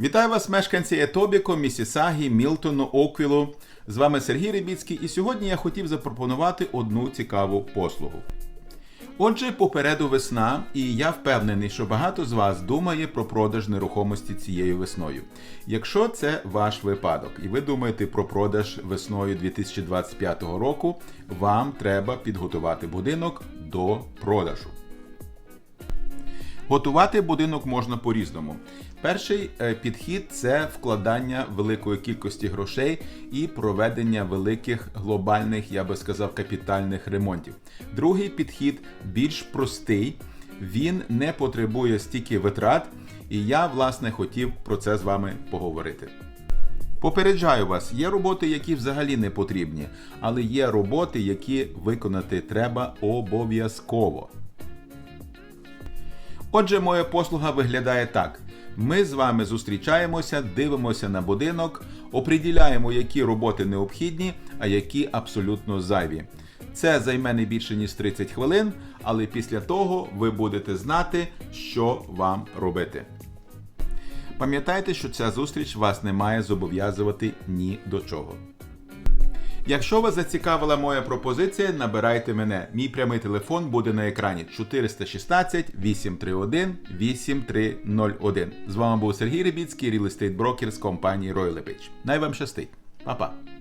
Вітаю вас, мешканці Етобіко, Місісагі, Мілтону, Оквілу. З вами Сергій Рибіцький, і сьогодні я хотів запропонувати одну цікаву послугу. Отже, попереду весна, і я впевнений, що багато з вас думає про продаж нерухомості цією весною. Якщо це ваш випадок, і ви думаєте про продаж весною 2025 року, вам треба підготувати будинок до продажу. Готувати будинок можна по-різному. Перший е, підхід це вкладання великої кількості грошей і проведення великих глобальних, я би сказав, капітальних ремонтів. Другий підхід більш простий, він не потребує стільки витрат, і я, власне, хотів про це з вами поговорити. Попереджаю вас, є роботи, які взагалі не потрібні, але є роботи, які виконати треба обов'язково. Отже, моя послуга виглядає так: ми з вами зустрічаємося, дивимося на будинок, оприділяємо, які роботи необхідні, а які абсолютно зайві. Це займе не більше ніж 30 хвилин, але після того ви будете знати, що вам робити. Пам'ятайте, що ця зустріч вас не має зобов'язувати ні до чого. Якщо вас зацікавила моя пропозиція, набирайте мене. Мій прямий телефон буде на екрані 416 831 8301. З вами був Сергій Рибіцький, Real Estate Broker з компанії Royal Lepage. Най вам щастить. Па-па!